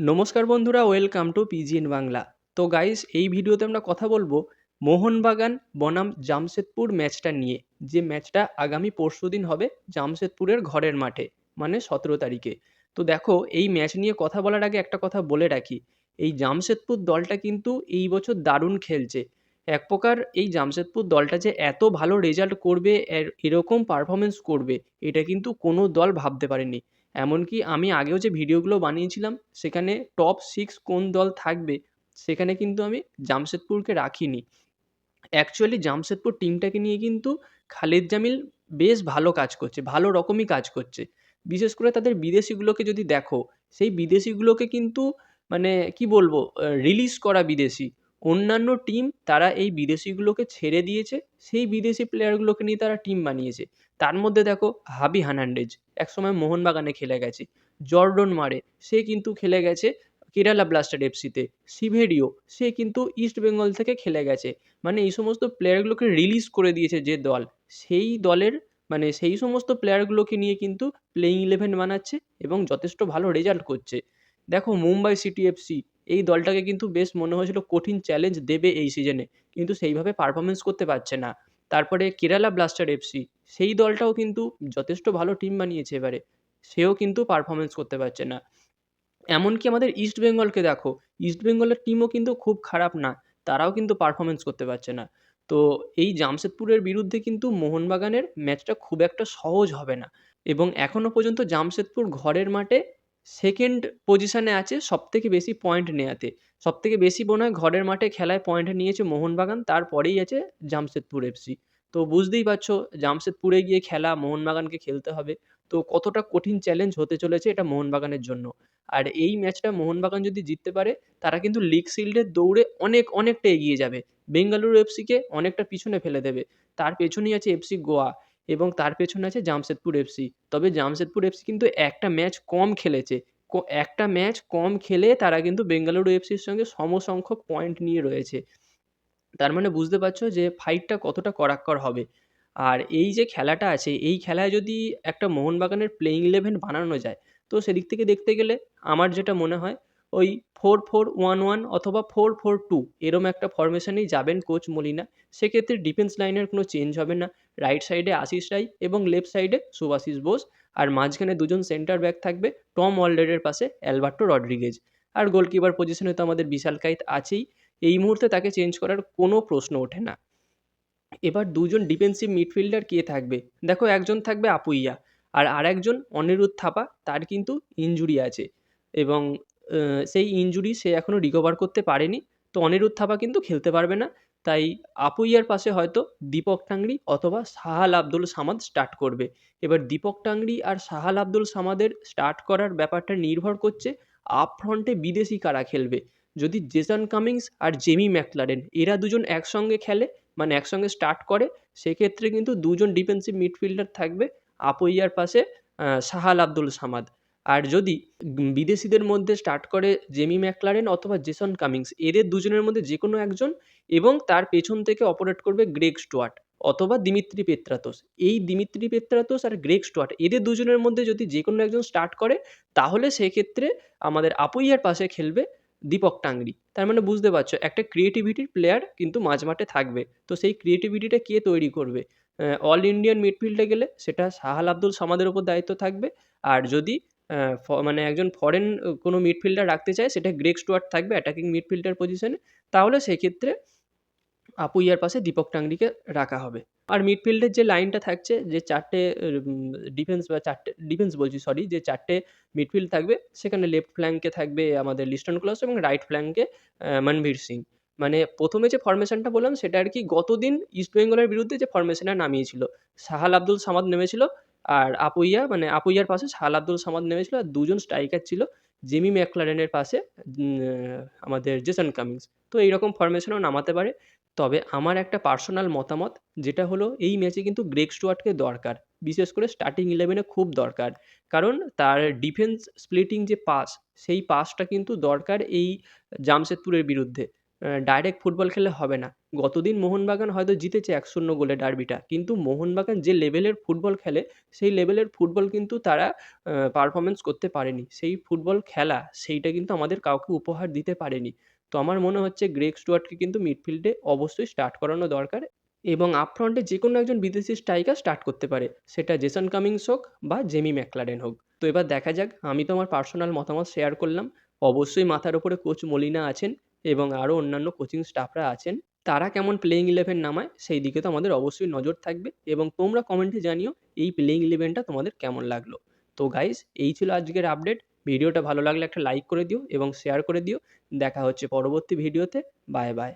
নমস্কার বন্ধুরা, welcome to পিজিএন Bangla. তো গাইস এই ভিডিওতে আমরা কথা বলব মোহনবাগান বনাম জামশেদপুর ম্যাচটা নিয়ে। যে ম্যাচটা আগামী পরশুদিন হবে জামশেদপুরের ঘরের মাঠে মানে সতেরো তারিখে। তো দেখো, এই ম্যাচ নিয়ে কথা বলার আগে একটা কথা বলে রাখি। এই জামশেদপুর দলটা কিন্তু এই বছর দারুণ খেলছে। এক প্রকার এই জামশেদপুর দলটা যে এত ভালো রেজাল্ট করবে, এর- এরকম পারফরমেন্স করবে, এটা কিন্তু কোনো দল ভাবতে পারেনি। এমনকি আমি আগেও যে ভিডিওগুলো বানিয়েছিলাম, সেখানে টপ সিক্স কোন দল থাকবে, সেখানে কিন্তু আমি জামশেদপুরকে রাখিনি। অ্যাকচুয়ালি জামশেদপুর টিমটাকে নিয়ে কিন্তু খালিদ জামিল বেশ ভালো কাজ করছে, ভালো রকমই কাজ করছে। বিশেষ করে তাদের বিদেশিগুলোকে যদি দেখো, সেই বিদেশিগুলোকে কিন্তু মানে কি বলব রিলিজ করা বিদেশি। অন্যান্য টিম তারা এই বিদেশিগুলোকে ছেড়ে দিয়েছে, সেই বিদেশি প্লেয়ারগুলোকে নিয়ে তারা টিম বানিয়েছে। তার মধ্যে দেখো হাবি হার্নান্ডেজ, একসময় মোহনবাগানে খেলে গেছে, জর্ডন মারে, সে কিন্তু খেলে গেছে কেরালা ব্লাস্টার এফসিতে, সিভেরিও, সে কিন্তু ইস্ট বেঙ্গল থেকে খেলে গেছে। মানে এই সমস্ত প্লেয়ারগুলোকে রিলিজ করে দিয়েছে যে দল, সেই দলের মানে সেই সমস্ত প্লেয়ারগুলোকে নিয়ে কিন্তু প্লেইং ইলেভেন বানাচ্ছে এবং যথেষ্ট ভালো রেজাল্ট করছে। দেখো মুম্বাই সিটি এফসি এই দলটাকে কিন্তু বেশ মনে হয়েছিল কঠিন চ্যালেঞ্জ দেবে এই সিজনে কিন্তু সেইভাবে পারফরমেন্স করতে পারছে না। তারপরে কেরালা ব্লাস্টার এফসি সেই দলটাও কিন্তু যথেষ্ট ভালো টিম বানিয়েছে এবারে। সেও কিন্তু পারফরমেন্স করতে পারছে না। এমনকি আমাদের ইস্ট বেঙ্গলকে দেখো ইস্ট বেঙ্গলের টিমও কিন্তু খুব খারাপ না। তারাও কিন্তু পারফরমেন্স করতে পারছে না। তো এই জামশেদপুরের বিরুদ্ধে কিন্তু মোহনবাগানের ম্যাচটা খুব একটা সহজ হবে না। এবং এখনও পর্যন্ত জামশেদপুর ঘরের মাঠে সেকেন্ড পজিশনে আছে সবথেকে বেশি পয়েন্ট নেওয়াতে সবথেকে বেশি মনে হয় ঘরের মাঠে খেলায় পয়েন্ট নিয়েছে মোহনবাগান, তারপরেই আছে জামশেদপুর এফসি তো বুঝতেই পারছ, জামশেদপুরে গিয়ে খেলা, মোহনবাগানকে খেলতে হবে। তো কতটা কঠিন চ্যালেঞ্জ হতে চলেছে এটা মোহনবাগানের জন্য। আর এই ম্যাচটা মোহনবাগান যদি জিততে পারে, তারা কিন্তু লিগ শিল্ডের দৌড়ে অনেক, অনেকটা এগিয়ে যাবে। বেঙ্গালুরু এফসিকে অনেকটা পিছনে ফেলে দেবে। তার পেছনেই আছে এফসি গোয়া এবং তার পেছনে আছে জামশেদপুর এফসি তবে জামশেদপুর এফসি কিন্তু একটা ম্যাচ কম খেলেছে। একটা ম্যাচ কম খেলে তারা কিন্তু বেঙ্গালুরু এফসির সঙ্গে সমসংখ্যক পয়েন্ট নিয়ে রয়েছে। তার মানে বুঝতে পারছ যে ফাইটটা কতটা কড়াক্কর হবে। আর এই যে খেলাটা আছে, এই খেলায় যদি একটা মোহনবাগানের প্লেইং ইলেভেন বানানো যায়, তো সেদিক থেকে দেখতে গেলে আমার যেটা মনে হয় ওই ফোর ফোর ওয়ান ওয়ান অথবা ফোর ফোর টু এরম একটা ফরমেশনেই যাবেন কোচ মলিনা। সেক্ষেত্রে ডিফেন্স লাইনের কোনো চেঞ্জ হবে না। রাইট সাইডে আশিস রাই এবং লেফট সাইডে সুভাশিস বোস। আর মাঝখানে দুজন সেন্টার ব্যাক থাকবে টম অলডেরের পাশে অ্যালবার্টো রড্রিগেজ। আর গোলকিপার পজিশনে তো আমাদের বিশাল কাইত আছেই। এই মুহূর্তে তাকে চেঞ্জ করার কোনো প্রশ্ন ওঠে না। এবার দুজন ডিফেন্সিভ মিডফিল্ডার কে থাকবে? দেখো একজন থাকবে আপুইয়া। আর আরেকজন অনিরুদ্ধ থাপা, তার কিন্তু ইনজুরি আছে। এবং সেই ইনজুরি সে এখনও রিকভার করতে পারেনি। তো অনিরুদ্ধ থাপা কিন্তু খেলতে পারবে না। তাই আপুইয়ার পাশে হয়তো দীপক টাংরি অথবা সাহাল আব্দুল সামাদ স্টার্ট করবে। এবার দীপক টাংরি আর সাহাল আব্দুল সামাদের স্টার্ট করার ব্যাপারটা নির্ভর করছে আপ ফ্রন্টে বিদেশি কারা খেলবে। যদি জেসন কামিংস আর জেমি ম্যাকলারেন এরা দুজন একসঙ্গে খেলে মানে একসঙ্গে স্টার্ট করে, সেক্ষেত্রে কিন্তু দুজন ডিফেন্সিভ মিডফিল্ডার থাকবে আপোইয়ার পাশে সাহাল আব্দুল সামাদ। আর যদি বিদেশিদের মধ্যে স্টার্ট করে জেমি ম্যাকলারেন অথবা জেসন কামিংস এদের দুজনের মধ্যে যে কোনো একজন এবং তার পেছন থেকে অপারেট করবে গ্রেগ স্টুয়ার্ট অথবা দিমিত্রি পেত্রাতোস এই দিমিত্রি পেত্রাতোস আর গ্রেগ স্টুয়ার্ট এদের দুজনের মধ্যে যদি যে কোনো একজন স্টার্ট করে, তাহলে সেক্ষেত্রে আমাদের আপুইয়ার পাশে খেলবে দীপক টাংরি। তার মানে বুঝতে পারছ, একটা ক্রিয়েটিভিটির প্লেয়ার কিন্তু মাঝমাঠে থাকবে। তো সেই ক্রিয়েটিভিটিটা কে তৈরি করবে? অল ইন্ডিয়ান মিডফিল্ডে গেলে সেটা সাহাল আব্দুল সামাদের ওপর দায়িত্ব থাকবে। আর যদি মানে একজন ফরেন কোনো মিডফিল্ডার রাখতে চায়, সেটা গ্রেগ স্টুয়ার্ট থাকবে অ্যাটাকিং মিডফিল্ডার পজিশনে তাহলে সেক্ষেত্রে আপুইয়ার পাশে দীপক টাংরিকে রাখা হবে। আর মিডফিল্ডের যে লাইনটা থাকছে, যে চারটে ডিফেন্স বা চারটে ডিফেন্স বলছি সরি যে চারটে মিডফিল্ড থাকবে, সেখানে লেফট ফ্ল্যাঙ্কে থাকবে আমাদের লিস্টন ক্লস এবং রাইট ফ্ল্যাঙ্কে মনভীর সিং মানে প্রথমে যে ফরমেশনটা বললাম, সেটা আর কি গতদিন ইস্ট বেঙ্গলের বিরুদ্ধে যে ফরমেশনটা নামিয়েছিল সাহাল আব্দুল সামাদ নেমেছিল আর আপুইয়া মানে আপুইয়ার পাশে সাহাল আব্দুল সামাদ নেমেছিল আর দুজন স্ট্রাইকার ছিল জেমি ম্যাকলারেনের পাশে আমাদের জেসন কামিংস। তো এইরকম ফরমেশনও নামাতে পারে। তবে আমার একটা পার্সোনাল মতামত, যেটা হলো এই ম্যাচে কিন্তু গ্রেক স্টুয়ার্টকে দরকার। বিশেষ করে স্টার্টিং ইলেভেনে খুব দরকার। কারণ তার ডিফেন্স স্প্লিটিং যে পাস সেই পাসটা কিন্তু দরকার এই জামশেদপুরের বিরুদ্ধে। ডাইরেক্ট ফুটবল খেলে হবে না। গতদিন মোহনবাগান হয়তো জিতেছে এক শূন্য গোলে ডার্বিটা কিন্তু মোহনবাগান যে লেভেলের ফুটবল খেলে, সেই লেভেলের ফুটবল কিন্তু তারা পারফরমেন্স করতে পারেনি। সেই ফুটবল খেলা, সেইটা কিন্তু আমাদের কাউকে উপহার দিতে পারেনি। তো আমার মনে হচ্ছে গ্রেগ স্টুয়ার্টকে কিন্তু মিডফিল্ডে অবশ্যই স্টার্ট করানো দরকার এবং আপ ফ্রন্টে যে কোনো একজন বিদেশি স্ট্রাইকার স্টার্ট করতে পারে। সেটা জেসন কামিংস হোক বা জেমি ম্যাকলারেন হোক। তো এবার দেখা যাক, আমি তো আমার পার্সোনাল মতামত শেয়ার করলাম। অবশ্যই মাথার ওপরে কোচ মলিনা আছেন। এবং আরও অন্যান্য কোচিং স্টাফরা আছেন, তারা কেমন প্লেইং ইলেভেন নামায় সেই দিকে তো আমাদের অবশ্যই নজর থাকবে এবং তোমরা কমেন্টে জানিও এই প্লেইং ইলেভেনটা তোমাদের কেমন লাগল। তো গাইজ এই ছিল আজকের আপডেট ভিডিওটা ভালো লাগলে একটা লাইক করে দিও এবং শেয়ার করে দিও। দেখা হচ্ছে পরবর্তী ভিডিওতে বাই বাই